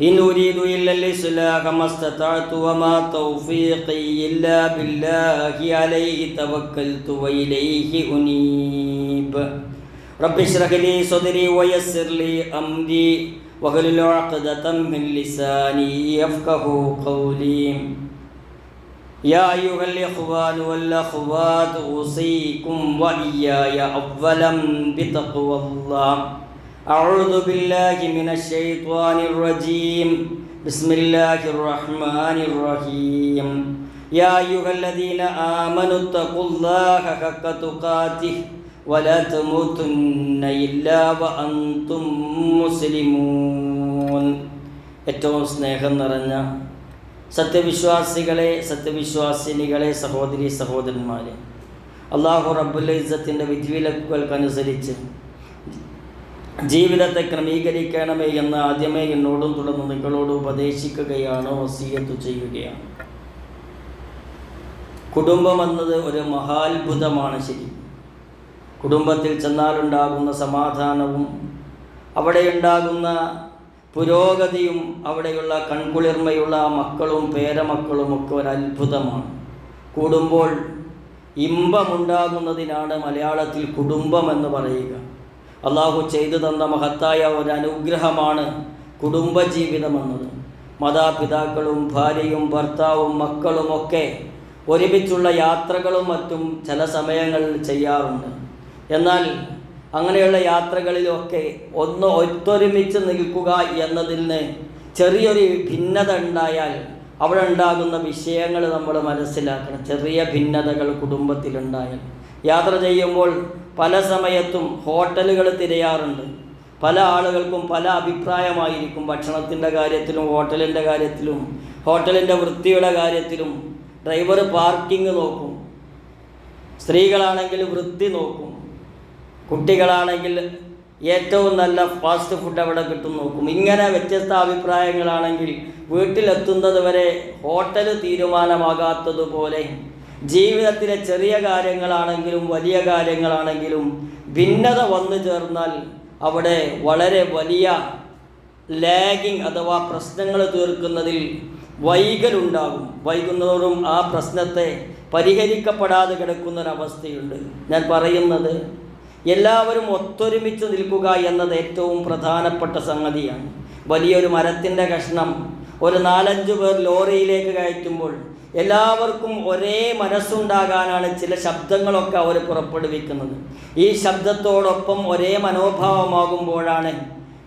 إن أريد إلا الإصلاح ما استطعت وما توفيقي إلا بالله عليه توكلت وإليه أنيب. رب اشرح لي صدري ويسر لي أمري واحلل عقدة من لساني يفقه قولي. يا أيها الإخوان والأخوات أوصيكم وإياي أولا بتقوى الله. أعوذ بالله من الشيطان الرجيم بسم الله الرحمن الرحيم يا أيها الذين آمنوا اتقوا الله حق تقاته ولا تموتن إلا وأنتم مسلمون ഏറ്റവും സ്നേഹം നിറഞ്ഞ സത്യവിശ്വാസികളെ സത്യവിശ്വാസിനികളെ സഹോദരി സഹോദരന്മാരെ അള്ളാഹു റബ്ബുൽ ഇസ്സത്തിൻ്റെ വിധിവിലക്കുകൾക്കനുസരിച്ച് ജീവിതത്തെ ക്രമീകരിക്കണമേ എന്ന് ആദ്യമേ എന്നോടും തുടർന്ന് നിങ്ങളോട് ഉപദേശിക്കുകയാണ് വസീയത്ത് ചെയ്യുകയാണ്. കുടുംബം എന്നത് ഒരു മഹാത്ഭുതമാണ് ശരി. കുടുംബത്തിൽ ചെന്നാലുണ്ടാകുന്ന സമാധാനവും അവിടെയുണ്ടാകുന്ന പുരോഗതിയും അവിടെയുള്ള കൺകുളിർമയുള്ള മക്കളും പേരമക്കളും ഒക്കെ ഒരു അത്ഭുതമാണ് കൂടുമ്പോൾ ഇമ്പമുണ്ടാകുന്നതിനാണ് മലയാളത്തിൽ കുടുംബം എന്ന് പറയുക. അള്ളാഹു ചെയ്തു തന്ന മഹത്തായ ഒരു അനുഗ്രഹമാണ് കുടുംബജീവിതം എന്നത് മാതാപിതാക്കളും ഭാര്യയും ഭർത്താവും മക്കളുമൊക്കെ ഒരുമിച്ചുള്ള യാത്രകളും മറ്റും ചില സമയങ്ങളിൽ ചെയ്യാറുണ്ട്. എന്നാൽ അങ്ങനെയുള്ള യാത്രകളിലൊക്കെ ഒന്ന് ഒത്തൊരുമിച്ച് നിൽക്കുക എന്നതിന് ചെറിയൊരു ഭിന്നത ഉണ്ടായാൽ അവിടെ ഉണ്ടാകുന്ന വിഷയങ്ങൾ നമ്മൾ മനസ്സിലാക്കണം. ചെറിയ ഭിന്നതകൾ കുടുംബത്തിലുണ്ടായാൽ. യാത്ര ചെയ്യുമ്പോൾ പല സമയത്തും ഹോട്ടലുകൾ തിരയാറുണ്ട്. പല ആളുകൾക്കും പല അഭിപ്രായമായിരിക്കും ഭക്ഷണത്തിന്റെ കാര്യത്തിലും ഹോട്ടലിന്റെ കാര്യത്തിലും ഹോട്ടലിന്റെ വൃത്തിയുടെ കാര്യത്തിലും. ഡ്രൈവർ പാർക്കിംഗ് നോക്കും. സ്ത്രീകളാണെങ്കിൽ വൃത്തി നോക്കും. കുട്ടികളാണെങ്കിൽ ഏറ്റവും നല്ല ഫാസ്റ്റ് ഫുഡ് അവിടെ കിട്ടും നോക്കും. ഇങ്ങനെ വ്യത്യസ്ത അഭിപ്രായങ്ങളാണെങ്കിൽ വീട്ടിലെത്തുന്നത് വരെ ഹോട്ടൽ തീരുമാനമാകാത്തതുപോലെ ജീവിതത്തിലെ ചെറിയ കാര്യങ്ങളാണെങ്കിലും വലിയ കാര്യങ്ങളാണെങ്കിലും ഭിന്നത വന്നു ചേർന്നാൽ അവിടെ വളരെ വലിയ ലാഗിങ് അഥവാ പ്രശ്നങ്ങൾ തീർക്കുന്നതിൽ വൈകലുണ്ടാകും. വൈകുന്നതോറും ആ പ്രശ്നത്തെ പരിഹരിക്കപ്പെടാതെ കിടക്കുന്നൊരവസ്ഥയുണ്ട്. ഞാൻ പറയുന്നത് എല്ലാവരും ഒത്തൊരുമിച്ച് നിൽക്കുക എന്നത് ഏറ്റവും പ്രധാനപ്പെട്ട സംഗതിയാണ്. വലിയൊരു മരത്തിന്റെ കഷ്ണം ഒരു നാലഞ്ച് പേർ ലോറിയിലേക്ക് കയറ്റുമ്പോൾ എല്ലാവർക്കും ഒരേ മനസ്സുണ്ടാകാനാണ് ചില ശബ്ദങ്ങളൊക്കെ അവർ പുറപ്പെടുവിക്കുന്നത്. ഈ ശബ്ദത്തോടൊപ്പം ഒരേ മനോഭാവമാകുമ്പോഴാണ്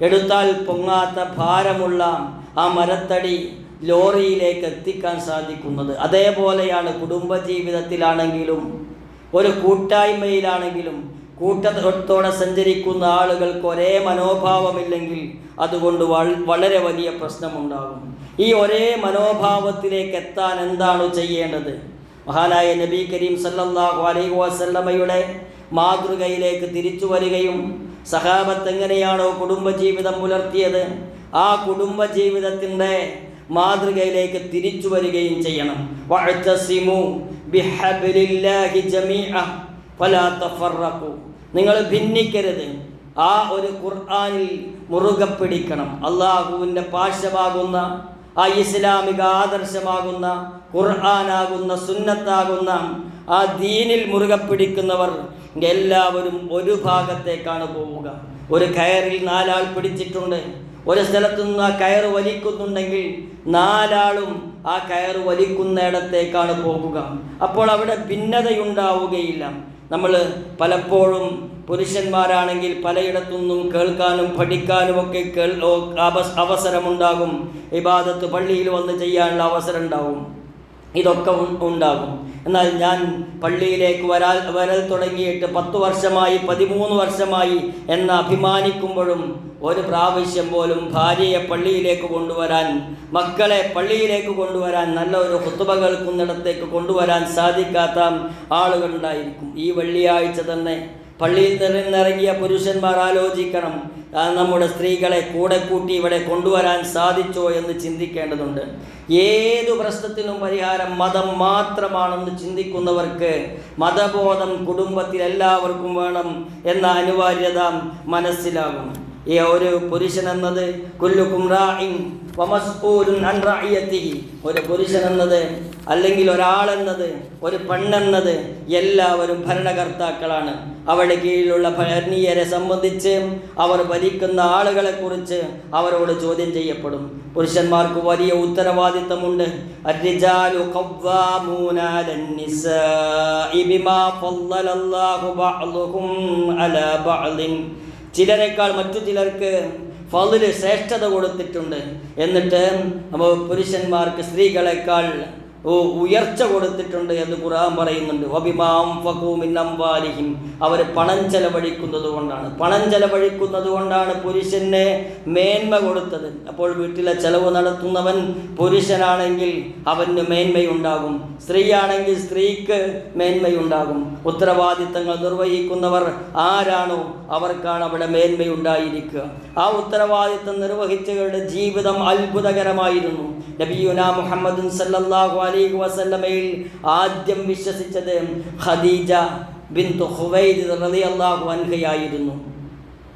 എടുത്താൽ പൊങ്ങാത്ത ഭാരമുള്ള ആ മരത്തടി ലോറിയിലേക്ക് എത്തിക്കാൻ സാധിക്കുന്നത്. അതേപോലെയാണ് കുടുംബജീവിതത്തിലാണെങ്കിലും ഒരു കൂട്ടായ്മയിലാണെങ്കിലും കൂട്ടത്തോടെ സഞ്ചരിക്കുന്ന ആളുകൾക്ക് ഒരേ മനോഭാവമില്ലെങ്കിൽ അതുകൊണ്ട് വളരെ വലിയ പ്രശ്നമുണ്ടാകും ഈ ഒരേ മനോഭാവത്തിലേക്ക് എത്താൻ എന്താണ് ചെയ്യേണ്ടത്? മഹാനായ നബി കരീം സല്ലാഹു അലൈഹി വസല്ലമയുടെ മാതൃകയിലേക്ക് തിരിച്ചു വരികയും സഹാബത്ത് എങ്ങനെയാണോ കുടുംബജീവിതം പുലർത്തിയത്? ആ കുടുംബജീവിതത്തിന്റെ മാതൃകയിലേക്ക് തിരിച്ചു വരികയും ചെയ്യണം. നിങ്ങൾ ഭിന്നിക്കരുത്. ആ ഒരു ഖുർആാനിൽ മുറുകെ പിടിക്കണം അള്ളാഹുവിന്റെ പാശമാകുന്ന ആ ഇസ്ലാമിക ആദർശമാകുന്ന ഖുർആാനാകുന്ന സുന്നത്താകുന്ന ആ ദീനിൽ മുറുകെ പിടിക്കുന്നവർ എല്ലാവരും ഒരു ഭാഗത്തേക്കാണ് പോവുക. ഒരു കയറിൽ നാലാൾ പിടിച്ചിട്ടുണ്ട്. ഒരു സ്ഥലത്തു നിന്ന് ആ കയറ് വലിക്കുന്നുണ്ടെങ്കിൽ നാലാളും ആ കയറ് വലിക്കുന്നിടത്തേക്കാണ് പോകുക. അപ്പോൾ അവിടെ ഭിന്നതയുണ്ടാവുകയില്ല. നമ്മൾ പലപ്പോഴും പുരുഷന്മാരാണെങ്കിൽ പലയിടത്തുനിന്നും കേൾക്കാനും പഠിക്കാനും ഒക്കെ കേൾ അവസരമുണ്ടാകും. ഇബാദത്ത് പള്ളിയിൽ വന്ന് ചെയ്യാനുള്ള അവസരം ഉണ്ടാവും. ഇതൊക്കെ ഉണ്ടാകും. എന്നാൽ ഞാൻ പള്ളിയിലേക്ക് വരാൽ വരൽ തുടങ്ങിയിട്ട് പത്ത് വർഷമായി പതിമൂന്ന് വർഷമായി എന്ന് അഭിമാനിക്കുമ്പോഴും ഒരു പ്രാവശ്യം പോലും ഭാര്യയെ പള്ളിയിലേക്ക് കൊണ്ടുവരാൻ മക്കളെ പള്ളിയിലേക്ക് കൊണ്ടുവരാൻ നല്ല ഒരു കുത്തുബ കേൾക്കുന്നിടത്തേക്ക് കൊണ്ടുവരാൻ സാധിക്കാത്ത ആളുകളുണ്ടായിരിക്കും ഈ വെള്ളിയാഴ്ച തന്നെ പള്ളിയിൽ നിന്നിറങ്ങിയ പുരുഷന്മാർ ആലോചിക്കണം. നമ്മുടെ സ്ത്രീകളെ കൂടെ കൂട്ടി ഇവിടെ കൊണ്ടുവരാൻ സാധിച്ചോ എന്ന് ചിന്തിക്കേണ്ടതുണ്ട്. ഏതു പ്രശ്നത്തിനും പരിഹാരം മതം മാത്രമാണെന്ന് ചിന്തിക്കുന്നവർക്ക് മതബോധം കുടുംബത്തിൽ എല്ലാവർക്കും വേണം എന്ന അനിവാര്യത മനസ്സിലാകും. ഈ ഒരു പുരുഷൻ എന്നത് ഒരു പുരുഷൻ എന്നത് അല്ലെങ്കിൽ ഒരാളെന്നത് ഒരു പെണ്ണെന്നത് എല്ലാവരും ഭരണകർത്താക്കളാണ്. അവരുടെ കീഴിലുള്ള ഭരണീയരെ സംബന്ധിച്ച് അവർ ഭരിക്കുന്ന ആളുകളെക്കുറിച്ച് അവരോട് ചോദ്യം ചെയ്യപ്പെടും. പുരുഷന്മാർക്ക് വലിയ ഉത്തരവാദിത്തമുണ്ട്. അല്ല ചിലരെക്കാൾ മറ്റു ചിലർക്ക് ഫതിൽ ശ്രേഷ്ഠത കൊടുത്തിട്ടുണ്ട്. എന്നിട്ട് അപ്പോൾ പുരുഷന്മാർക്ക് സ്ത്രീകളെക്കാൾ ഉയർച്ച കൊടുത്തിട്ടുണ്ട് എന്ന് ഖുർആൻ പറയുന്നുണ്ട്. വബിമാം അവർ പണം ചെലവഴിക്കുന്നത് കൊണ്ടാണ്. പണം ചെലവഴിക്കുന്നത് കൊണ്ടാണ് പുരുഷന് മേന്മ കൊടുത്തത്. അപ്പോൾ വീട്ടിലെ ചെലവ് നടത്തുന്നവൻ പുരുഷനാണെങ്കിൽ അവന് മേന്മയുണ്ടാകും. സ്ത്രീയാണെങ്കിൽ സ്ത്രീക്ക് മേന്മയുണ്ടാകും. ഉത്തരവാദിത്തങ്ങൾ നിർവഹിക്കുന്നവർ ആരാണോ അവർക്കാണ് അവിടെ മേന്മയുണ്ടായിരിക്കുക. ആ ഉത്തരവാദിത്തം നിർവഹിച്ചവരുടെ ജീവിതം അത്ഭുതകരമായിരുന്നു. നബിയുന മുഹമ്മദ് സല്ലല്ലാഹു അലൈഹി വസല്ലമയിൽ ആദ്യം വിശ്വസിച്ചത് ഖദീജ ബിൻ ഹുവൈദ് റളിയല്ലാഹു അൻഹയായിരുന്നു.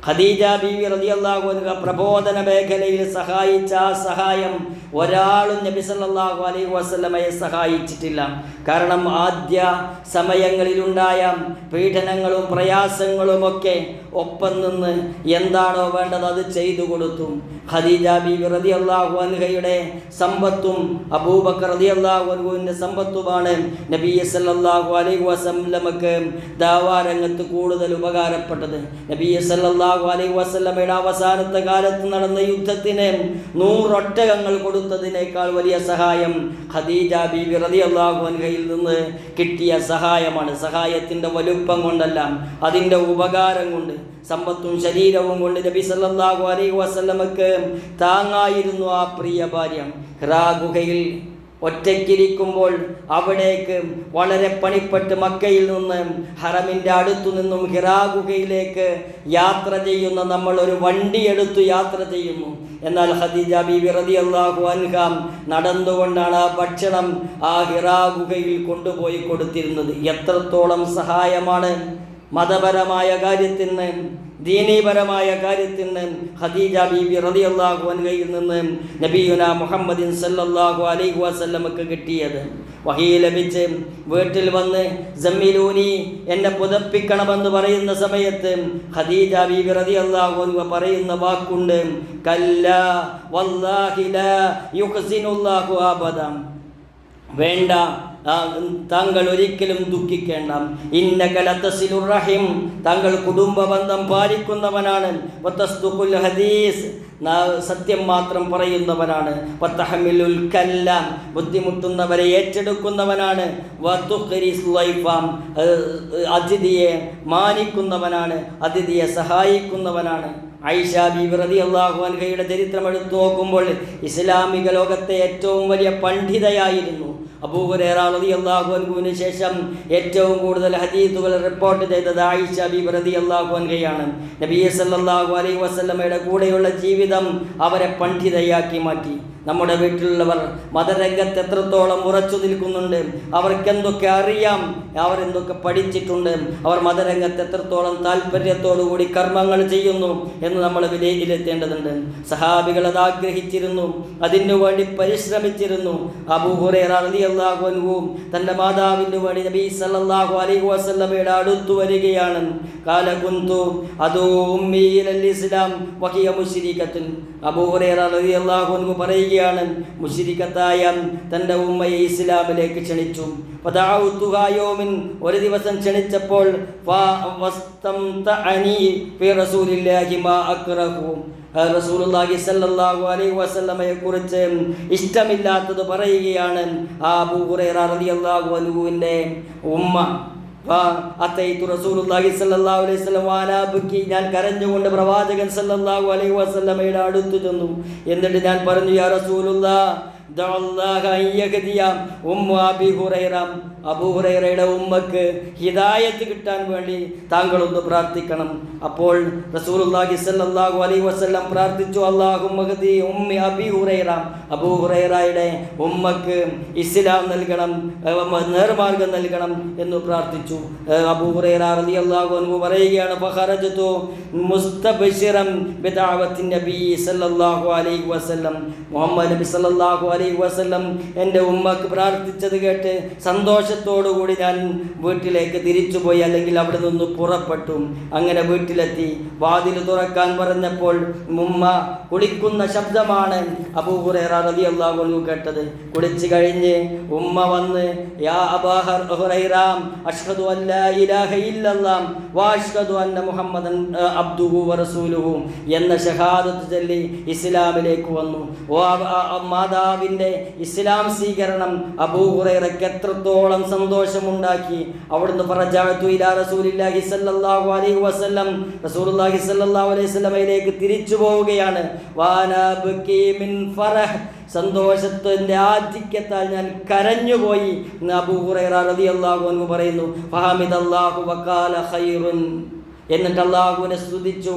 ഖദീജ ബീവി റളിയല്ലാഹു അൻഹ പ്രബോധന മേഖലയിൽ സഹായിച്ച ആ സഹായം ഒരാളും നബി സല്ലല്ലാഹു അലൈഹി വസല്ലമയെ സഹായിച്ചിട്ടില്ല. കാരണം ആദ്യ സമയങ്ങളിലുണ്ടായ പീഡനങ്ങളും പ്രയാസങ്ങളും ഒക്കെ ഒപ്പം നിന്ന് എന്താണോ വേണ്ടത് അത് ചെയ്തു കൊടുത്തു. ഖദീജ ബീവി റളിയല്ലാഹു അൻഹയുടെ സമ്പത്തും അബൂബക്കർ റളിയല്ലാഹു അൻഹുവിന്റെ സമ്പത്തുമാണ് നബി സല്ലല്ലാഹു അലൈഹി വസല്ലമക്ക് ദാവാരംഗത്ത് കൂടുതൽ ഉപകാരപ്പെട്ടത്. നബി സല്ലല്ലാഹു അലൈഹി വസല്ലമയുടെ അവസാനത്തെ കാലത്ത് നടന്ന യുദ്ധത്തിന് നൂറൊട്ടകങ്ങൾ കൊടുത്തതിനേക്കാൾ വലിയ സഹായം ഖദീജ ബീബി റളിയല്ലാഹു അൻഹയിൽ നിന്ന് കിട്ടിയ സഹായമാണ്. സഹായത്തിന്റെ വലുപ്പം കൊണ്ടല്ല അതിന്റെ ഉപകാരം കൊണ്ട് സമ്പത്തും ശരീരവും കൊണ്ട് നബി സല്ലല്ലാഹു അലൈഹി വസല്ലമക്ക് താങ്ങായിരുന്നു ആ പ്രിയ ഭാര്യ. ഹിറാ ഗുഹയിൽ ഒറ്റയ്ക്കിരിക്കുമ്പോൾ അവിടേക്ക് വളരെ പണിപ്പെട്ട് മക്കയിൽ നിന്ന് ഹറമിന്റെ അടുത്തു നിന്നും ഹിറാ ഗുഹയിലേക്ക് യാത്ര ചെയ്യുന്ന നമ്മൾ ഒരു വണ്ടി എടുത്തു യാത്ര ചെയ്യുന്നു. എന്നാൽ ഖദീജ ബീബി അള്ളാഹു അൻഹാം നടന്നുകൊണ്ടാണ് ആ ഭക്ഷണം ആ ഹിറാ ഗുഹയിൽ കൊണ്ടുപോയി കൊടുത്തിരുന്നത്. എത്രത്തോളം സഹായമാണ് മതപരമായ കാര്യത്തിന് ദീനീപരമായ കാര്യത്തിൽ കാര്യത്തിന് ഖദീജ ബീബി റളിയല്ലാഹു അൻഹയിൽ നിന്ന് നബിയുന മുഹമ്മദിൻ സല്ലല്ലാഹു അലൈഹി വസല്ലമക്ക് കിട്ടിയത്. വഹീ ലഭിച്ച് വീട്ടിൽ വന്ന് ജമ്മിലൂനി എന്നെ പുതപ്പിക്കണമെന്ന് പറയുന്ന സമയത്ത് ഖദീജ ബീബി റളിയല്ലാഹു അൻഹ പറയുന്ന വാക്കുണ്ട് കല്ല വല്ലാഹി ലാ യുഹ്സിനുല്ലാഹു വേണ്ട താങ്കൾ ഒരിക്കലും ദുഃഖിക്കേണ്ട. ഇന്ന റഹിം. താങ്കൾ കുടുംബ ബന്ധം പാലിക്കുന്നവനാണ് ഹദീസ്. സത്യം മാത്രം പറയുന്നവനാണ്. ബുദ്ധിമുട്ടുന്നവരെ ഏറ്റെടുക്കുന്നവനാണ്. അതിഥിയെ മാനിക്കുന്നവനാണ്. അതിഥിയെ സഹായിക്കുന്നവനാണ്. ഐഷ ബീബി റളിയല്ലാഹു അൻഹയുടെ ചരിത്രം എടുത്തു നോക്കുമ്പോൾ ഇസ്ലാമിക ലോകത്തെ ഏറ്റവും വലിയ പണ്ഡിതയായിരുന്നു. അബൂഹുറേറ റളിയല്ലാഹു അൻഹുവിന് ശേഷം ഏറ്റവും കൂടുതൽ ഹദീസുകൾ റിപ്പോർട്ട് ചെയ്തത് ആയിഷ ബീബി റളിയല്ലാഹു അൻഹയാണ്. നബി സല്ലല്ലാഹു അലൈഹി വസല്ലമയുടെ കൂടെയുള്ള ജീവിതം അവരെ പണ്ഡിതയാക്കി മാറ്റി. നമ്മുടെ വീട്ടിലുള്ളവർ മതരംഗത്ത് എത്രത്തോളം ഉറച്ചു നിൽക്കുന്നുണ്ട്? അവർക്ക് എന്തൊക്കെ അറിയാം? അവരെന്തൊക്കെ പഠിച്ചിട്ടുണ്ട്? അവർ മതരംഗത്ത് എത്രത്തോളം താല്പര്യത്തോടു കൂടി കർമ്മങ്ങൾ ചെയ്യുന്നു എന്ന് നമ്മൾ വിലയിരുത്തേണ്ടതുണ്ട്. സഹാബികൾ അത് ആഗ്രഹിച്ചിരുന്നു. അതിനു വേണ്ടി പരിശ്രമിച്ചിരുന്നു. അബൂഹുറേറിയാഹുവും തന്റെ മാതാവിന് വേണ്ടി നബി സല്ലല്ലാഹു അലൈഹി വസല്ലമയുടെ അടുത്തു വരികയാണ്. കാലകുന്തു അതോ ഇസ്ലാം വഹിയ മുശ്രികത്തുൻ അബൂഹുറേറ റളിയല്ലാഹു അൻഹു പറയുകയാണ് മുഷിരിക്കത്തായ തന്റെ ഉമ്മയെ ഇസ്ലാമിലേക്ക് ക്ഷണിച്ചു. ഫദഅഉതുഹായോമിൻ ഒരു ദിവസം ക്ഷണിച്ചപ്പോൾ റസൂലുള്ളാഹി സല്ലല്ലാഹു അലൈഹി വസല്ലമയെ കുറിച്ച് ഇഷ്ടമില്ലാത്തത് പറയുകയാണ് ആ അബൂ ഹുറൈറ റളിയല്ലാഹു ഉമ്മ. ഞാൻ കരഞ്ഞുകൊണ്ട് പ്രവാചകൻ അലൈഹി അടുത്ത് ചെന്നു. എന്നിട്ട് ഞാൻ പറഞ്ഞു യാ റസൂലുള്ളാഹ് അബൂഹുറയുടെ ഉമ്മക്ക് ഹിദായത്ത് കിട്ടാൻ വേണ്ടി താങ്കളൊന്ന് പ്രാർത്ഥിക്കണം. അപ്പോൾ അലൈഹി വസല്ലം പ്രാർത്ഥിച്ചു ഹുറൈറയുടെ ഉമ്മക്ക് ഇസ്ലാം നൽകണം നേർമാർഗം നൽകണം എന്ന് പ്രാർത്ഥിച്ചു. അബൂ ഹുറൈറ റളിയല്ലാഹു അൻഹു പറയുകയാണ് നബി സല്ലല്ലാഹു അലൈഹി വസല്ലം. മുഹമ്മദ് നബി സല്ലല്ലാഹു അലൈഹി വസല്ലം എന്റെ ഉമ്മക്ക് പ്രാർത്ഥിച്ചത് കേട്ട് സന്തോഷത്തോടുകൂടി ഞാൻ വീട്ടിലേക്ക് തിരിച്ചുപോയി അല്ലെങ്കിൽ അവിടെ നിന്ന് പുറപ്പെട്ടു. അങ്ങനെ വീട്ടിലെത്തി. വാതിൽ തുറക്കാൻ പറഞ്ഞപ്പോൾ ഉമ്മ കുളിക്കുന്ന ശബ്ദമാണ് അബൂഹുറേറ റബി അള്ളാഹു കേട്ടത്. കുളിച്ചു കഴിഞ്ഞ് ഉമ്മ വന്ന് യാ അഷ്ഹദു അന്ന മുഹമ്മദൻ എന്ന ഷഹാദത്ത് ചൊല്ലി ഇസ്ലാമിലേക്ക് വന്നു. ഓ മാതാവിന്റെ ഇസ്ലാം സ്വീകരണം അബൂഹുറൈറയ്ക്ക് എത്രത്തോളം സന്തോഷമുണ്ടാക്കി. അവിടുന്ന് പറജാത്തു ഇലാ സല്ലല്ലാഹു അലൈഹി വസല്ലം. റസൂലുള്ളാഹി സല്ലല്ലാഹു അലൈഹി വസല്ലമയിലേക്ക് തിരിച്ചു പോവുകയാണ്. വാനാ മിൻ ഫറഹ്. സന്തോഷത്തിന്റെ ആധിക്യത്താൽ ഞാൻ കരഞ്ഞുപോയി. എന്ന് അൻഹു പറയുന്നു എന്നിട്ട് അള്ളാഹുവിനെ സ്തുതിച്ചു.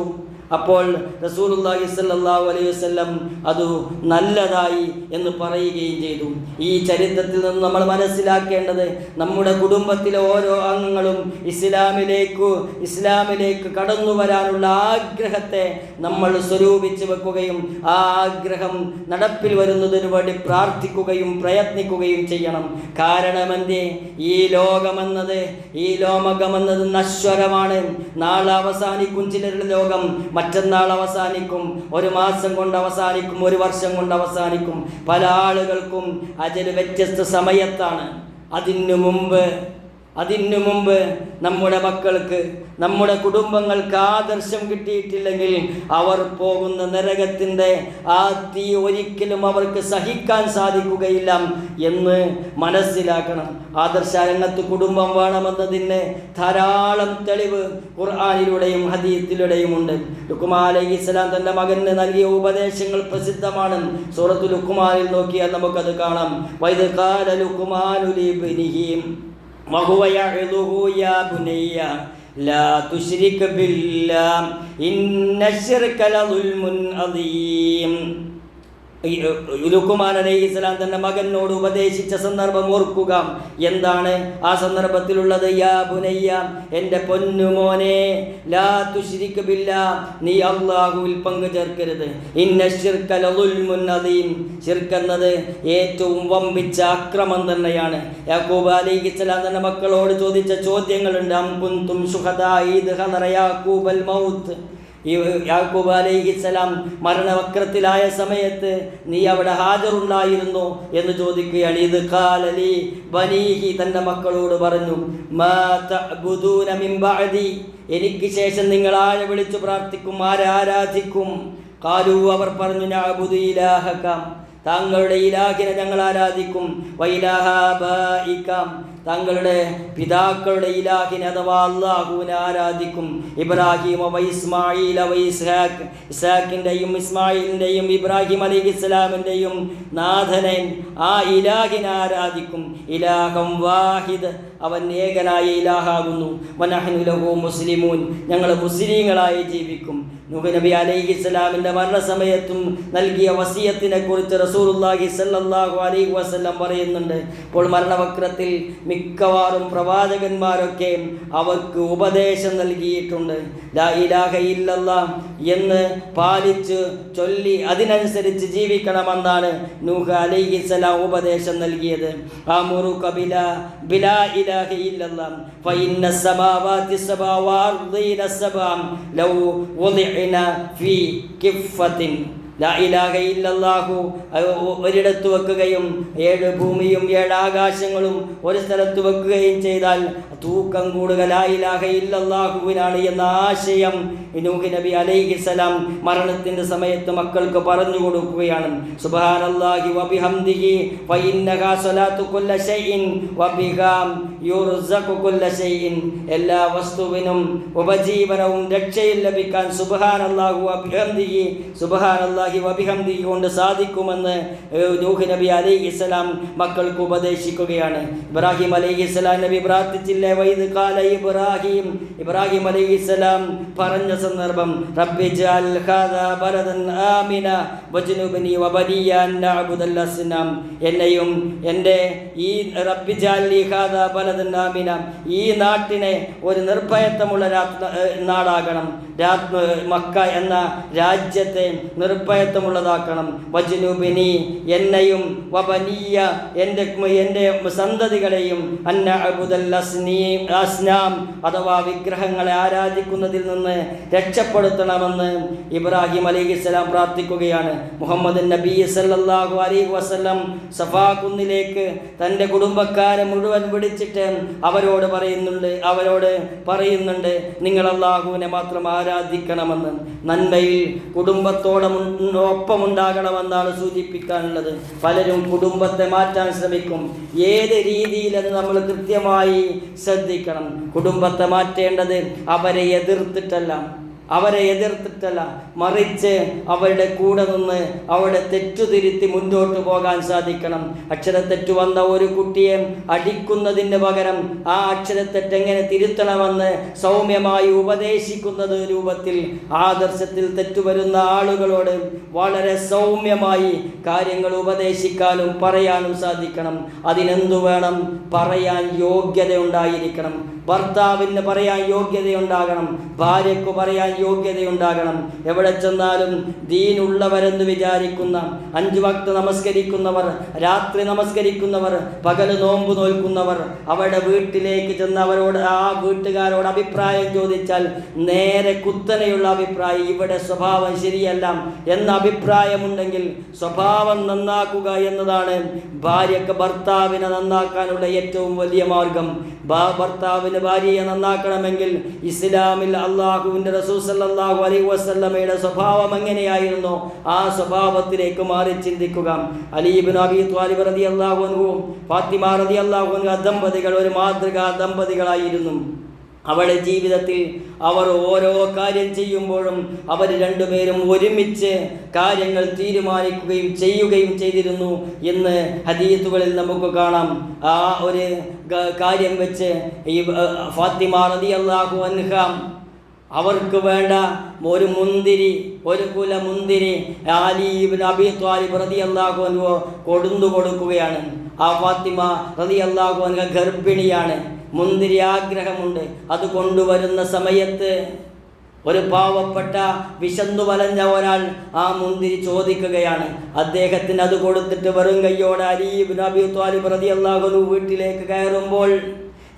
അപ്പോൾ റസൂലുള്ളാഹി സ്വല്ലല്ലാഹു അലൈഹി വസല്ലം അത് നല്ലതായി എന്ന് പറയുകയും ചെയ്തു. ഈ ചരിത്രത്തിൽ നിന്ന് നമ്മൾ മനസ്സിലാക്കേണ്ടത് നമ്മുടെ കുടുംബത്തിലെ ഓരോ അംഗങ്ങളും ഇസ്ലാമിലേക്ക് ഇസ്ലാമിലേക്ക് കടന്നു വരാനുള്ള ആഗ്രഹത്തെ നമ്മൾ സ്വരൂപിച്ച് വെക്കുകയും ആ ആഗ്രഹം നടപ്പിൽ വരുന്നതിന് വേണ്ടി പ്രാർത്ഥിക്കുകയും പ്രയത്നിക്കുകയും ചെയ്യണം. കാരണമെന്തേ? ഈ ലോകമെന്നത് ഈ ലോകമെന്നത് നശ്വരമാണ്. നാളെ അവസാനിക്കും ചിലരുടെ ലോകം മറ്റന്നാൾ അവസാനിക്കും ഒരു മാസം കൊണ്ട് അവസാനിക്കും ഒരു വർഷം കൊണ്ട് അവസാനിക്കും. പല ആളുകൾക്കും അതിൽ വ്യത്യസ്ത സമയത്താണ്. അതിനു മുമ്പ് അതിനു മുമ്പ് നമ്മുടെ മക്കൾക്ക് നമ്മുടെ കുടുംബങ്ങൾക്ക് ആദർശം കിട്ടിയിട്ടില്ലെങ്കിൽ അവർ പോകുന്ന നരകത്തിന്റെ ആ തീ ഒരിക്കലും അവർക്ക് സഹിക്കാൻ സാധിക്കുകയില്ല എന്ന് മനസ്സിലാക്കണം. ആദർശരംഗത്ത് കുടുംബം വേണമെന്നതിന് ധാരാളം തെളിവ് ഖുർആാനിലൂടെയും ഹദീത്തിലൂടെയും ഉണ്ട്. ലുക്കുമാ അലൈഹി ഇസ്ലാം തന്റെ മകന് നൽകിയ ഉപദേശങ്ങൾ പ്രസിദ്ധമാണ്. സൂറത്തു ലുക്കുമാനിൽ നോക്കിയാൽ നമുക്കത് കാണാം. വൈദ് കാല ലുക്കുമാനുലിബിനിഹിം وهو يعظه يا بني لا تشرك بالله إن الشرك لظلم عظيم ഈ, ലുക്കുമാൻ അലൈഹി ഇസ്ലാം തന്റെ മകനോട് ഉപദേശിച്ച സന്ദർഭം ഓർക്കുക. എന്താണ് ആ സന്ദർഭത്തിലുള്ളത്? എന്റെ പൊന്നുമോനെ ലാ നീ അള്ളാഹുവിൽ പങ്കു ചേർക്കരുത്. ഇന്ന ഏറ്റവും വമ്പിച്ച അക്രമം തന്നെയാണ്. യാക്കൂബ് അലൈഹി ഇസ്ലാം തന്റെ മക്കളോട് ചോദിച്ച ചോദ്യങ്ങളുണ്ട്. അമ്പുന്തും മൗത്ത്. ഈ യാക്കൂബ് അലൈഹിസ്സലാം മരണവക്രത്തിലായ സമയത്ത് നീ അവിടെ ഹാജറുണ്ടായിരുന്നു എന്ന് ചോദിക്കുകയാണ്. ഇത് കാലലി ബനീഹി തന്റെ മക്കളോട് പറഞ്ഞു എനിക്ക് ശേഷം നിങ്ങൾ ആരെ വിളിച്ചു പ്രാർത്ഥിക്കും ആരെ ആരാധിക്കും? കാലു അവർ പറഞ്ഞു ഞാൻ താങ്കളുടെ ഇലാഹിനെ ഞങ്ങൾ ആരാധിക്കും. വൈലാഹാബായിക്കാം താങ്കളുടെ പിതാക്കളുടെ ഇലാഹിനെ അഥവാ അള്ളാഹുവിനെ ആരാധിക്കും. ഇബ്രാഹിം അവ ഇസ്മായിൽ അവ ഇസ്ഹാഖ്. ഇസ്ഹാഖിന്റെയും ഇസ്മായിലിന്റെയും ഇബ്രാഹിം അലി ഇസ്ലാമിന്റെയും നാഥനെ ആ ഇലാഹിനെ ആരാധിക്കും. ഇലാഹം വാഹിദ്. അവൻ ഏകനായ ഇലാഹാകുന്നു. വനഹനുലഹോ മുസ്ലിമൂൻ. ഞങ്ങൾ മുസ്ലിങ്ങളായി ജീവിക്കും. നബി അലൈഹി സ്വലാമിന്റെ മരണസമയത്തും നൽകിയ വസീയത്തിനെ കുറിച്ച് റസൂലുള്ളാഹി സല്ലല്ലാഹു അലൈഹി വസല്ലം പറയുന്നുണ്ട്. ഇപ്പോൾ മരണവക്രത്തിൽ മിക്കവാറും പ്രവാചകന്മാരൊക്കെ അവർക്ക് ഉപദേശം നൽകിയിട്ടുണ്ട്. ലാ ഇലാഹ എന്ന് പാലിച്ച് ചൊല്ലി അതിനനുസരിച്ച് ജീവിക്കണമെന്നാണ് നൂഹ് അലൈഹി സ്വലാം ഉപദേശം നൽകിയത്. ആ മുറുക ബില ബിലാ إله إلا الله. فإن السماوات السبع والأرضين السبع لو وضعنا في كفة ലാ ഇലാഹ ഇല്ലല്ലാഹു. ഒരിടത്ത് വെക്കുകയും ഏഴ് ഭൂമിയും ഏഴ് ആകാശങ്ങളും ഒരു സ്ഥലത്ത് വെക്കുകയും ചെയ്താൽ തൂക്കം കൂടുക ലാ ഇലാഹ ഇല്ലല്ലാഹുവിനാണ് എന്ന ആശയം നൂഹ് നബി അലൈഹിസ്സലാം മരണത്തിന്റെ സമയത്ത് മക്കൾക്ക് പറഞ്ഞു കൊടുക്കുകയാണ്. സുബ്ഹാനല്ലാഹി വബിഹംദിഹി ഫഇന്നഹാ സ്വലാത്തു കുല്ല ഷൈഇൻ വബിഹാ യുർസഖു കുല്ല ഷൈഇൻ എല്ലാ വസ്തുവിനും ഉപജീവനവും രക്ഷയും ലഭിക്കാൻ സുബ്ഹാനല്ലാഹു വബിഹംദിഹി. സുബ്ഹാനല്ലാഹി വബിഹംദിഹി കൊണ്ട് സാധിക്കുമെന്ന് ഏഹ്, നബി അലൈഹി അലൈഹിസ്സലാം മക്കൾക്ക് ഉപദേശിക്കുകയാണ്. ഇബ്രാഹിം അലൈഹിസ്സലാം നബി പ്രാർത്ഥിച്ചില്ലേ? വൈദ് കാല ഇബ്രാഹിം. ഇബ്രാഹിം അലൈഹിസ്സലാം പറഞ്ഞ സന്ദർഭം റബ്ബി ജഅൽ ബലദൻ ആമിന അൻ എന്നെയും എന്റെ ഈ റബ്ബി ജഅൽ ഹാദാ ബലദൻ ആമിന ഈ നാട്ടിനെ ഒരു നിർഭയത്വമുള്ള നാടാകണം. മക്ക എന്ന രാജ്യത്തെ നിർഭയത്വമുള്ളതാക്കണം വജ്നുബിനി എന്നെയും വബനിയ എന്റെ എന്റെ സന്തതികളെയും അന്ന അബുദൽ അസ്നീ അഥവാ വിഗ്രഹങ്ങളെ ആരാധിക്കുന്നതിൽ നിന്ന് രക്ഷപ്പെടുത്തണമെന്ന് ഇബ്രാഹിം അലൈഹിസ്സലാം പ്രാർത്ഥിക്കുകയാണ്. മുഹമ്മദ് നബി സല്ലാഹു അലൈഹി വസ്ലം സഫാ കുന്നിലേക്ക് തന്റെ കുടുംബക്കാരെ മുഴുവൻ വിളിച്ചിട്ട് അവരോട് പറയുന്നുണ്ട് അവരോട് പറയുന്നുണ്ട് നിങ്ങൾ അള്ളാഹുവിനെ മാത്രം ആരാധിക്കണമെന്ന്. നന്മയിൽ കുടുംബത്തോടെ ഒപ്പമുണ്ടാകണമെന്നാണ് സൂചിപ്പിക്കാനുള്ളത്. പലരും കുടുംബത്തെ മാറ്റാൻ ശ്രമിക്കും. ഏത് രീതിയിലെന്ന് നമ്മൾ കൃത്യമായി ശ്രദ്ധിക്കണം. കുടുംബത്തെ മാറ്റേണ്ടത് അവരെ എതിർത്തിട്ടല്ല. അവരെ എതിർത്തിട്ടല്ല മറിച്ച് അവരുടെ കൂടെ നിന്ന് അവരുടെ തെറ്റുതിരുത്തി മുന്നോട്ട് പോകാൻ സാധിക്കണം. അക്ഷരത്തെറ്റ് വന്ന ഒരു കുട്ടിയെ അടിക്കുന്നതിന് പകരം ആ അക്ഷരത്തെറ്റ് എങ്ങനെ തിരുത്തണമെന്ന് സൗമ്യമായി ഉപദേശിക്കുന്നത് രൂപത്തിൽ ആദർശത്തിൽ തെറ്റുവരുന്ന ആളുകളോട് വളരെ സൗമ്യമായി കാര്യങ്ങൾ ഉപദേശിക്കാനും പറയാനും സാധിക്കണം. അതിനെന്തു വേണം? പറയാൻ യോഗ്യത ഉണ്ടായിരിക്കണം ഭർത്താവിന് പറയാൻ യോഗ്യതയുണ്ടാകണം. ഭാര്യയ്ക്ക് പറയാൻ യോഗ്യതയുണ്ടാകണം. എവിടെ ചെന്നാലും ദീനുള്ളവരെന്ന് വിചാരിക്കുന്ന അഞ്ചു വക്ത് നമസ്കരിക്കുന്നവർ രാത്രി നമസ്കരിക്കുന്നവർ പകൽ നോമ്പ് നോൽക്കുന്നവർ അവരുടെ വീട്ടിലേക്ക് ചെന്ന് അവരോട് ആ വീട്ടുകാരോട് അഭിപ്രായം ചോദിച്ചാൽ നേരെ കുത്തനെയുള്ള അഭിപ്രായം ഇവിടെ സ്വഭാവം ശരിയല്ല എന്ന അഭിപ്രായമുണ്ടെങ്കിൽ സ്വഭാവം നന്നാക്കുക എന്നതാണ് ഭാര്യക്ക് ഭർത്താവിനെ നന്നാക്കാനുള്ള ഏറ്റവും വലിയ മാർഗം. ഭർത്താവിന് ഭാര്യയെ നന്നാക്കണമെങ്കിൽ ഇസ്ലാമിൽ അള്ളാഹുവിന്റെ റസൂൽ സല്ലല്ലാഹു അലൈ വസല്ലമയുടെ സ്വഭാവം എങ്ങനെയായിരുന്നോ? ആ സ്വഭാവത്തിലേക്ക് മാറി ചിന്തിക്കുക. അലീബിൻ അബി ത്വാലിബ് റതി അൻഹു ഫാത്തിമ റതി അൻഹ ദമ്പതികൾ ഒരു മാതൃകാ ദമ്പതികളായിരുന്നു. അവളുടെ ജീവിതത്തിൽ അവർ ഓരോ കാര്യം ചെയ്യുമ്പോഴും അവർ രണ്ടുപേരും ഒരുമിച്ച് കാര്യങ്ങൾ തീരുമാനിക്കുകയും ചെയ്യുകയും ചെയ്തിരുന്നു എന്ന് ഹദീത്തുകളിൽ നമുക്ക് കാണാം. ആ ഒരു കാര്യം വെച്ച് ഈ ഫാത്തിമ ഫാത്തിമ റളിയല്ലാഹു അൻഹ അവർക്ക് വേണ്ട ഒരു മുന്തിരി ഒരു കുല മുന്തിരി ആലീബിൻ അബി ത്വാലിബ് റതി അല്ലാഹുവോ കൊടുന്നു കൊടുക്കുകയാണ്. ആ ഫാത്തിമ റതി അല്ലാഹുവാൻ ഗർഭിണിയാണ്. മുന്തിരി ആഗ്രഹമുണ്ട്. അത് കൊണ്ടുവരുന്ന സമയത്ത് ഒരു പാവപ്പെട്ട വിശന്നു വലഞ്ഞ ഒരാൾ ആ മുന്തിരി ചോദിക്കുകയാണ്. അദ്ദേഹത്തിന് അത് കൊടുത്തിട്ട് വെറും കയ്യോടെ അലീബ് നബി ത്വാലിബ് റതി അള്ളാഹു വീട്ടിലേക്ക് കയറുമ്പോൾ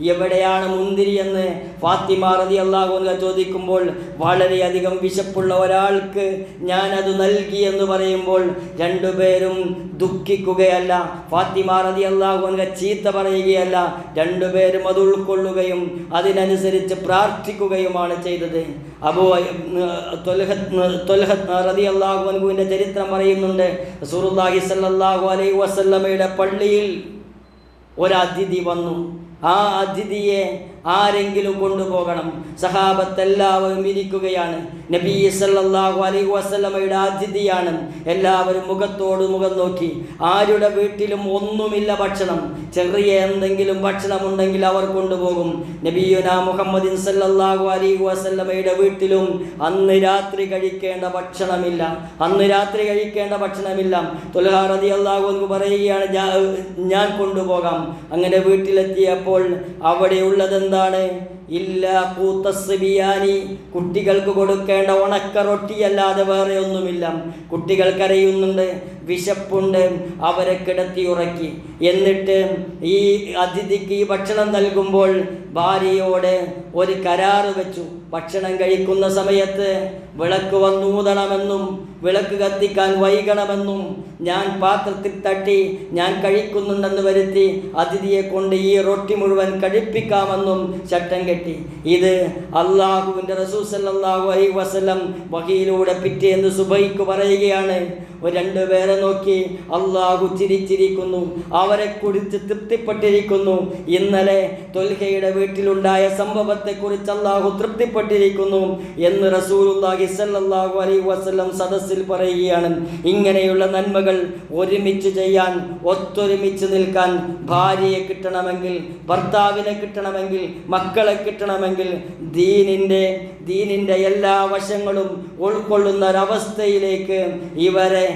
എവിടെയാണ് മുന്തിരി എന്ന് ഫാത്തിമ റതി അള്ളാഹു ചോദിക്കുമ്പോൾ വളരെയധികം വിശപ്പുള്ള ഒരാൾക്ക് ഞാനത് നൽകി എന്ന് പറയുമ്പോൾ രണ്ടുപേരും ദുഃഖിക്കുകയല്ല. ഫാത്തിമ റതി അള്ളാഹു ചീത്ത പറയുകയല്ല. രണ്ടുപേരും അത് ഉൾക്കൊള്ളുകയും അതിനനുസരിച്ച് പ്രാർത്ഥിക്കുകയുമാണ് ചെയ്തത്. അബൂ റതി അള്ളാഹുവിന്റെ ചരിത്രം പറയുന്നുണ്ട്. റസൂലുള്ളാഹി സ്വല്ലല്ലാഹു അലൈഹി വസല്ലമയുടെ പള്ളിയിൽ ഒരതിഥി വന്നു. ആ അതിഥിയെ ആരെങ്കിലും കൊണ്ടുപോകണം. സഹാബത്ത് എല്ലാവരും ഇരിക്കുകയാണ്. നബി സല്ലല്ലാഹു അലൈഹി വസല്ലമയുടെ അതിഥിയാണ്. എല്ലാവരും മുഖത്തോട് മുഖം നോക്കി. ആരുടെ വീട്ടിലും ഒന്നുമില്ല ഭക്ഷണം. ചെറിയ എന്തെങ്കിലും ഭക്ഷണമുണ്ടെങ്കിൽ അവർ കൊണ്ടുപോകും. നബിയുന മുഹമ്മദിൻ സല്ലല്ലാഹു അലൈഹി വസല്ലമയുടെ വീട്ടിലും അന്ന് രാത്രി കഴിക്കേണ്ട ഭക്ഷണമില്ല. അന്ന് രാത്രി കഴിക്കേണ്ട ഭക്ഷണമില്ല. തുലഹ അള്ളാഹു എന്ന് പറയുകയാണ് ഞാൻ കൊണ്ടുപോകാം. അങ്ങനെ വീട്ടിലെത്തിയപ്പോൾ അവിടെയുള്ളത് എന്താണ് ഇല്ല കൂത്തസ്ബിയാനി കുട്ടികൾക്ക് കൊടുക്കേണ്ട ഉണക്ക റൊട്ടിയല്ലാതെ വേറെ ഒന്നുമില്ല. കുട്ടികൾ കരയുന്നുണ്ട് വിശപ്പുണ്ട് അവരെ കിടത്തി ഉറക്കി. എന്നിട്ട് ഈ അതിഥിക്ക് ഈ ഭക്ഷണം നൽകുമ്പോൾ ഭാര്യയോട് ഒരു കരാറ് വെച്ചു. ഭക്ഷണം കഴിക്കുന്ന സമയത്ത് വിളക്ക് വന്നൂതണമെന്നും വിളക്ക് കത്തിക്കാൻ വൈകണമെന്നും ഞാൻ പാത്രത്തിൽ തട്ടി ഞാൻ കഴിക്കുന്നുണ്ടെന്ന് വരുത്തി അതിഥിയെ കൊണ്ട് ഈ റൊട്ടി മുഴുവൻ കഴിപ്പിക്കാമെന്നും ചട്ടം കെട്ടി. ഇത് അള്ളാഹുവിന്റെ റസൂസല്ലാഹു അലൈ വസല്ലം വകയിലൂടെ പിറ്റേന്ന് സുബൈക്ക് പറയുകയാണ്. ഒരു രണ്ടുപേരെ നോക്കി അള്ളാഹു ചിരിച്ചിരിക്കുന്നു അവരെ കുറിച്ച് തൃപ്തിപ്പെട്ടിരിക്കുന്നു. ഇന്നലെ തൊൽഹയുടെ വീട്ടിലുണ്ടായ സംഭവത്തെക്കുറിച്ച് അള്ളാഹു തൃപ്തിപ്പെട്ടിരിക്കുന്നു എന്ന് റസൂലുള്ളാഹി സല്ലല്ലാഹു അലൈഹി വസല്ലം സദസ്സിൽ പറയുകയാണ്. ഇങ്ങനെയുള്ള നന്മകൾ ഒരുമിച്ച് ചെയ്യാൻ ഒത്തൊരുമിച്ച് നിൽക്കാൻ ഭാര്യയെ കിട്ടണമെങ്കിൽ ഭർത്താവിനെ കിട്ടണമെങ്കിൽ മക്കളെ കിട്ടണമെങ്കിൽ ദീനിന്റെ ദീനിന്റെ എല്ലാ വശങ്ങളും ഉൾക്കൊള്ളുന്ന ഒരവസ്ഥയിലേക്ക് ഇവരെ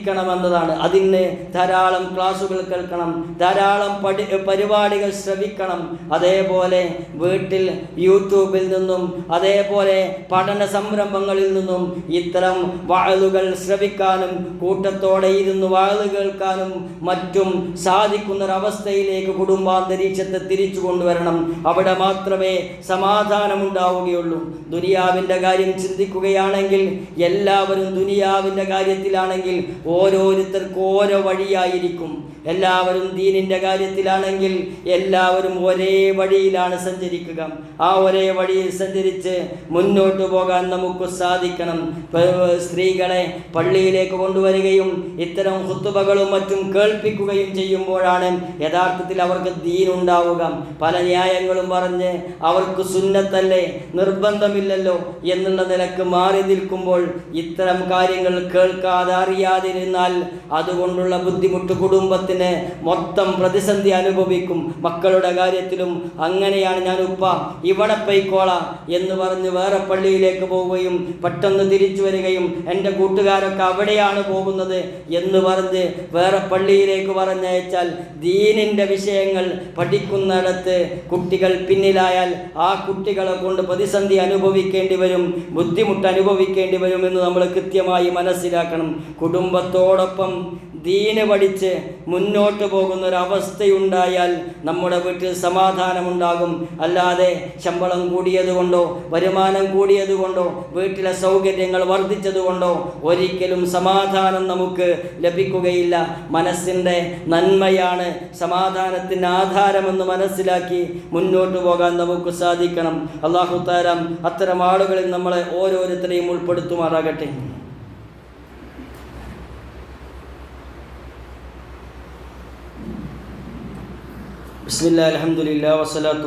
എത്തിക്കണമെന്നതാണ് അതിന് ധാരാളം ക്ലാസ്സുകൾ കേൾക്കണം. ധാരാളം പഠി പരിപാടികൾ ശ്രവിക്കണം. അതേപോലെ വീട്ടിൽ യൂട്യൂബിൽ നിന്നും അതേപോലെ പഠന സംരംഭങ്ങളിൽ നിന്നും ഇത്തരം വാളുകൾ ശ്രവിക്കാനും കൂട്ടത്തോടെ ഇരുന്ന് വാൾ കേൾക്കാനും മറ്റും സാധിക്കുന്നൊരവസ്ഥയിലേക്ക് കുടുംബാന്തരീക്ഷത്തെ തിരിച്ചു കൊണ്ടുവരണം. അവിടെ മാത്രമേ സമാധാനമുണ്ടാവുകയുള്ളൂ. ദുനിയാവിന്റെ കാര്യം ചിന്തിക്കുകയാണെങ്കിൽ എല്ലാവരും ദുനിയാവിന്റെ കാര്യത്തിലാണെങ്കിൽ ഓരോരുത്തർക്കും ഓരോ വഴിയായിരിക്കും. എല്ലാവരും ദീനിന്റെ കാര്യത്തിലാണെങ്കിൽ എല്ലാവരും ഒരേ വഴിയിലാണ് സഞ്ചരിക്കുക. ആ ഒരേ വഴിയിൽ സഞ്ചരിച്ച് മുന്നോട്ട് പോകാൻ നമുക്ക് സാധിക്കണം. സ്ത്രീകളെ പള്ളിയിലേക്ക് കൊണ്ടുവരികയും ഇത്തരം ഹുത്തുബകളും മറ്റും കേൾപ്പിക്കുകയും ചെയ്യുമ്പോഴാണ് യഥാർത്ഥത്തിൽ അവർക്ക് ദീനുണ്ടാവുക പല ന്യായങ്ങളും പറഞ്ഞ് അവർക്ക് സുന്നത്തല്ലേ നിർബന്ധമില്ലല്ലോ എന്നുള്ള നിലയ്ക്ക് മാറി നിൽക്കുമ്പോൾ ഇത്തരം കാര്യങ്ങൾ കേൾക്കാതെ അറിയാതിരുന്നാൽ അതുകൊണ്ടുള്ള ബുദ്ധിമുട്ട് കുടുംബത്തിന് മൊത്തം പ്രതിസന്ധി അനുഭവിക്കും. മക്കളുടെ കാര്യത്തിലും അങ്ങനെയാണ് ഞാൻ ഉപ്പ ഇവിടെ പൈക്കോള എന്ന് പറഞ്ഞ് വേറെ പള്ളിയിലേക്ക് പോവുകയും പെട്ടെന്ന് തിരിച്ചു വരികയും എന്റെ കൂട്ടുകാരൊക്കെ അവിടെയാണ് പോകുന്നത് എന്ന് പറഞ്ഞ് വേറെ പള്ളിയിലേക്ക് പറഞ്ഞയച്ചാൽ ദീനിന്റെ വിഷയങ്ങൾ പഠിക്കുന്നിടത്ത് കുട്ടികൾ പിന്നിലായാൽ ആ കുട്ടികളെ കൊണ്ട് പ്രതിസന്ധി അനുഭവിക്കേണ്ടി വരും ബുദ്ധിമുട്ട് അനുഭവിക്കേണ്ടി വരും എന്ന് നമ്മൾ കൃത്യമായി മനസ്സിലാക്കണം. കുടുംബത്തോടൊപ്പം ദീന് പഠിച്ച് മുന്നോട്ട് പോകുന്ന ഒരു അവസ്ഥയുണ്ടായാൽ നമ്മുടെ വീട്ടിൽ സമാധാനമുണ്ടാകും. അല്ലാതെ ശമ്പളം കൂടിയതുകൊണ്ടോ വരുമാനം കൂടിയതുകൊണ്ടോ വീട്ടിലെ സൗകര്യങ്ങൾ വർദ്ധിച്ചതുകൊണ്ടോ ഒരിക്കലും സമാധാനം നമുക്ക് ലഭിക്കുകയില്ല. മനസ്സിന്റെ നന്മയാണ് സമാധാനത്തിന്റെ ആധാരമെന്ന് മനസ്സിലാക്കി മുന്നോട്ട് പോകാൻ നമുക്ക് സാധിക്കണം. അള്ളാഹു താരം അത്തരം ആളുകളിൽ നമ്മളെ ഓരോരുത്തരെയും ഉൾപ്പെടുത്തുമാറാകട്ടെ. വസ്സലാത്തു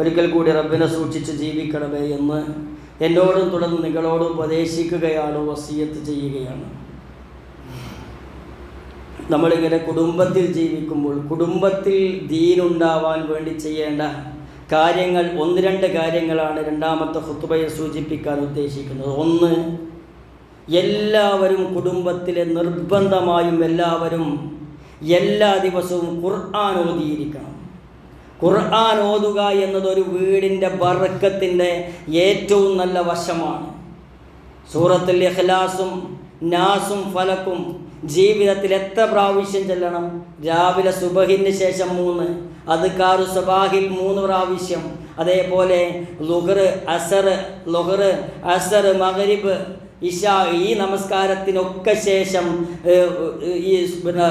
ഒരിക്കൽ കൂടി റബ്ബിനെ സൂക്ഷിച്ച് ജീവിക്കണമേ എന്ന് എന്നോടും തുടർന്ന് നിങ്ങളോടും ഉപദേശിക്കുകയാണ് വസീയത്ത് ചെയ്യുകയാണ്. നമ്മളിങ്ങനെ കുടുംബത്തിൽ ജീവിക്കുമ്പോൾ കുടുംബത്തിൽ ദീനുണ്ടാവാൻ വേണ്ടി ചെയ്യേണ്ട കാര്യങ്ങൾ ഒന്ന് രണ്ട് കാര്യങ്ങളാണ് രണ്ടാമത്തെ ഹുത്തുബയെ സൂചിപ്പിക്കാൻ ഉദ്ദേശിക്കുന്നത്. ഒന്ന് എല്ലാവരും കുടുംബത്തിലെ നിർബന്ധമായും എല്ലാവരും എല്ലാ ദിവസവും ഖുർആൻ ഓതിയിരിക്കണം. ഖുർആൻ ഓതുക എന്നതൊരു വീടിന്റെ ബറക്കത്തിന്റെ ഏറ്റവും നല്ല വശമാണ്. സൂറത്തിൽ ഇഖ്ലാസും നാസും ഫലക്കും ജീവിതത്തിൽ എത്ര പ്രാവശ്യം ചെല്ലണം? രാവിലെ സുബഹിന് ശേഷം മൂന്ന് അത് കാറു സബാഹിൽ മൂന്ന് പ്രാവശ്യം. അതേപോലെ ലുഹർ അസർ ലുഹർ അസർ മഗ്രിബ് ഇഷ ഈ നമസ്കാരത്തിനൊക്കെ ശേഷം ഈ പിന്നെ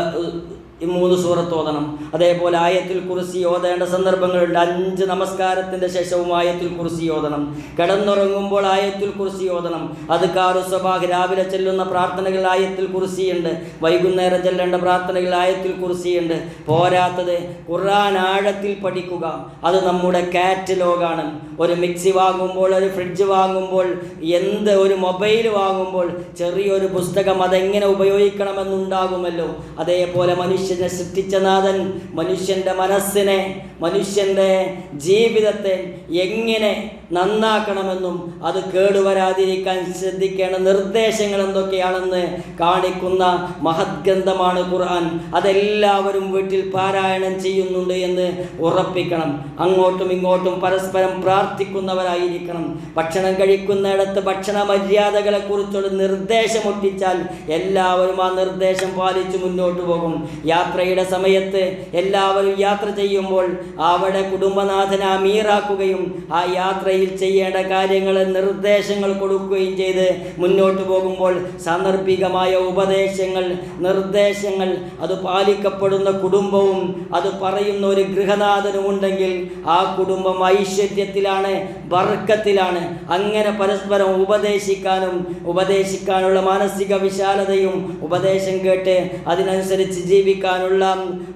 ഈ മൂന്ന് സൂറത്ത് ഓതണം. അതേപോലെ ആയത്തിൽ കുറിസി ഓതേണ്ട സന്ദർഭങ്ങളുണ്ട്. അഞ്ച് നമസ്കാരത്തിന്റെ ശേഷവും ആയത്തിൽ കുറിസി ഓതണം. കിടന്നുറങ്ങുമ്പോൾ ആയത്തിൽ കുറിസി ഓതണം. അത് കാറു സ്വഭാഗ് രാവിലെ ചെല്ലുന്ന പ്രാർത്ഥനകൾ ആയത്തിൽ കുറിസിയുണ്ട് വൈകുന്നേരം ചെല്ലേണ്ട പ്രാർത്ഥനകൾ ആയത്തിൽ കുറിസിയുണ്ട് പോരാത്തത് ഖുർആൻ ആഴത്തിൽ പഠിക്കുക. അത് നമ്മുടെ കാറ്റലോഗാണ്. ഒരു മിക്സി വാങ്ങുമ്പോൾ ഒരു ഫ്രിഡ്ജ് വാങ്ങുമ്പോൾ എന്ത് ഒരു മൊബൈൽ വാങ്ങുമ്പോൾ ചെറിയൊരു പുസ്തകം അതെങ്ങനെ ഉപയോഗിക്കണമെന്നുണ്ടാകുമല്ലോ. അതേപോലെ മനുഷ്യ മനുഷ്യനെ സൃഷ്ടിച്ച നാഥൻ മനുഷ്യന്റെ മനസ്സിനെ മനുഷ്യന്റെ ജീവിതത്തെ എങ്ങനെ നന്നാക്കണമെന്നും അത് കേടുവരാതിരിക്കാൻ ശ്രദ്ധിക്കേണ്ട നിർദ്ദേശങ്ങൾ എന്തൊക്കെയാണെന്ന് കാണിക്കുന്ന മഹദ്ഗ്രന്ഥമാണ് ഖുർആൻ. അതെല്ലാവരും വീട്ടിൽ പാരായണം ചെയ്യുന്നുണ്ട് എന്ന് ഉറപ്പിക്കണം. അങ്ങോട്ടും ഇങ്ങോട്ടും പരസ്പരം പ്രാർത്ഥിക്കുന്നവരായിരിക്കണം. ഭക്ഷണം കഴിക്കുന്നിടത്ത് ഭക്ഷണ മര്യാദകളെ കുറിച്ചൊരു നിർദ്ദേശം ഒട്ടിച്ചാൽ എല്ലാവരും ആ നിർദ്ദേശം പാലിച്ച് മുന്നോട്ട് പോകും. യാത്രയുടെ സമയത്ത് എല്ലാവരും യാത്ര ചെയ്യുമ്പോൾ അവിടെ കുടുംബനാഥനെ അമീറാക്കുകയും ആ യാത്രയിൽ ചെയ്യേണ്ട കാര്യങ്ങൾ നിർദ്ദേശങ്ങൾ കൊടുക്കുകയും ചെയ്ത് മുന്നോട്ട് പോകുമ്പോൾ സാന്ദർഭികമായ ഉപദേശങ്ങൾ നിർദ്ദേശങ്ങൾ അത് പാലിക്കപ്പെടുന്ന കുടുംബവും അത് പറയുന്ന ഒരു ഗൃഹനാഥനും ഉണ്ടെങ്കിൽ ആ കുടുംബം ഐശ്വര്യത്തിലാണ് വർക്കത്തിലാണ് അങ്ങനെ പരസ്പരം ഉപദേശിക്കാനും ഉപദേശിക്കാനുള്ള മാനസിക വിശാലതയും ഉപദേശം കേട്ട് അതിനനുസരിച്ച് ജീവിക്കാനുള്ള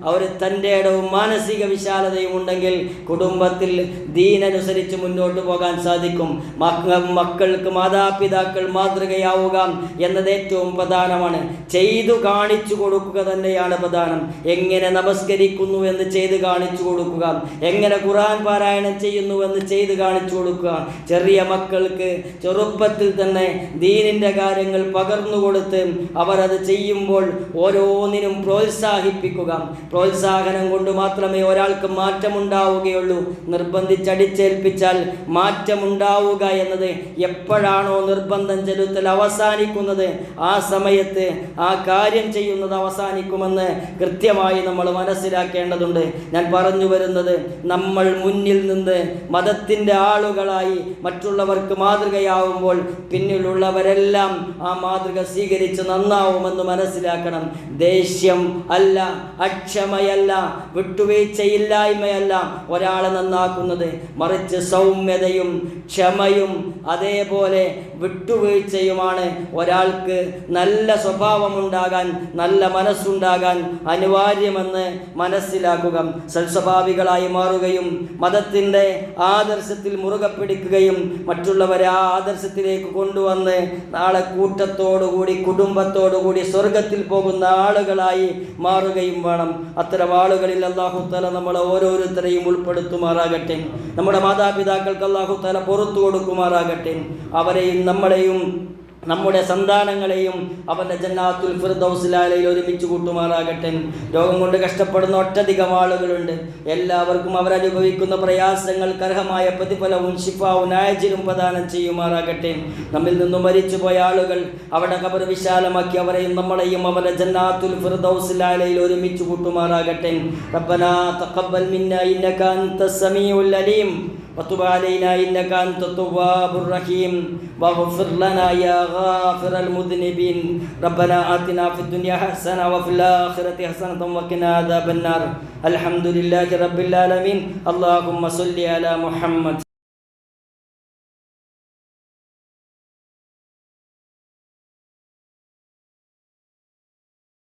അവർ തന്റെ ഇടവും മാനസിക വിശാലതയും ഉണ്ടെങ്കിൽ കുടുംബത്തിൽ ദീനനുസരിച്ച് മുന്നോട്ട് പോകാൻ സാധിക്കും. മക്ക- മക്കൾക്ക് മാതാപിതാക്കൾ മാതൃകയാവുക എന്നത് ഏറ്റവും പ്രധാനമാണ്. ചെയ്തു കാണിച്ചു കൊടുക്കുക തന്നെയാണ് പ്രധാനം. എങ്ങനെ നമസ്കരിക്കുന്നു എന്ന് ചെയ്ത് കാണിച്ചു കൊടുക്കുക. എങ്ങനെ ഖുറാൻ പാരായണം ചെയ്യുന്നു എന്ന് ചെയ്ത് കാണിച്ചു കൊടുക്കുക. ചെറിയ മക്കൾക്ക് ചെറുപ്പത്തിൽ തന്നെ ദീനിന്റെ കാര്യങ്ങൾ പകർന്നു കൊടുത്ത് അവരത് ചെയ്യുമ്പോൾ ഓരോന്നിനും പ്രോത്സാഹിപ്പിക്കുക. പ്രോത്സാഹനം കൊണ്ട് മാത്രമേ ഒരാൾക്ക് മാറ്റമുണ്ടാവുകയുള്ളൂ. നിർബന്ധിച്ചടിച്ചേൽപ്പിച്ചാൽ മാറ്റമുണ്ടാവുക എന്നത് എപ്പോഴാണോ നിർബന്ധം ചെലുത്തൽ അവസാനിക്കുന്നത്. ആ സമയത്ത് ആ കാര്യം ചെയ്യുന്നത് അവസാനിക്കുമെന്ന് കൃത്യമായി നമ്മൾ മനസ്സിലാക്കേണ്ടതുണ്ട്. ഞാൻ പറഞ്ഞു വരുന്നത് നമ്മൾ മുന്നിൽ നിന്ന് മതത്തിന്റെ ആളുകളായി മറ്റുള്ളവർക്ക് മാതൃകയാവുമ്പോൾ പിന്നിലുള്ളവരെല്ലാം ആ മാതൃക സ്വീകരിച്ച് നന്നാവുമെന്ന് മനസ്സിലാക്കണം. ദേഷ്യം അല്ല അക്ഷമയല്ല വിട്ടുവീഴ്ചയില്ലായ്മയല്ല ഒരാളെ നന്നാക്കുന്നത്. മറിച്ച് സൗമ്യതയും ക്ഷമയും അതേപോലെ വിട്ടുവീഴ്ചയുമാണ്. ഒരാൾക്ക് നല്ല സ്വഭാവമുണ്ടാകാൻ നല്ല മനസ്സുണ്ടാകാൻ അനിവാര്യമെന്ന് മനസ്സിലാക്കുക. സൽസ്വഭാവികളായി മാറുകയും മതത്തിന്റെ ആദർശത്തിൽ മുറുകെ പിടിക്കുകയും മറ്റുള്ളവരെ ആ ആദർശത്തിലേക്ക് കൊണ്ടുവന്ന് നാളെ കൂട്ടത്തോടുകൂടി കുടുംബത്തോടുകൂടി സ്വർഗത്തിൽ പോകുന്ന ആളുകളായി മാറുകയും വേണം. അത്തരം ആളുകളിൽ അള്ളാഹു തല നമ്മളെ ഓരോരുത്തരെയും ഉൾപ്പെടുത്തുമാറാകട്ടെ. നമ്മുടെ മാതാപിതാക്കൾക്ക് അള്ളാഹു തല പുറത്തു കൊടുക്കുമാറാകട്ടെ. അവരെയും നമ്മളെയും നമ്മുടെ സന്താനങ്ങളെയും അവന്റെ ജന്നാത്തുൽ ഫിർദൗസിലാലയിൽ ഒരുമിച്ച് കൂട്ടുമാറാകട്ടെ. രോഗം കൊണ്ട് കഷ്ടപ്പെടുന്ന ഒട്ടധികം ആളുകളുണ്ട്. എല്ലാവർക്കും അവരനുഭവിക്കുന്ന പ്രയാസങ്ങൾക്ക് അർഹമായ പ്രതിഫലവും ശിഫാവും നായജിലും പ്രദാനം ചെയ്യുമാറാകട്ടെ. നമ്മിൽ നിന്നും മരിച്ചുപോയ ആളുകൾ അവിടെ കബർ വിശാലമാക്കി അവരെയും നമ്മളെയും അവരുടെ ജന്നാത്തുൽ ഫിർദൗസിലാലയിൽ ഒരുമിച്ച് കൂട്ടുമാറാകട്ടെ. റബ്ബനാ തഖബ്ബൽ മിന്നാ ഇന്നക അൻത സമീഉൽ അലീം. وتب علينا إنك أنت التواب الرحيم. واغفر لنا يا غافر المذنبين. ربنا آتنا في الدنيا حسنة وفي الآخرة حسنة وقنا عذاب النار. الحمد لله رب العالمين. اللهم صل على محمد.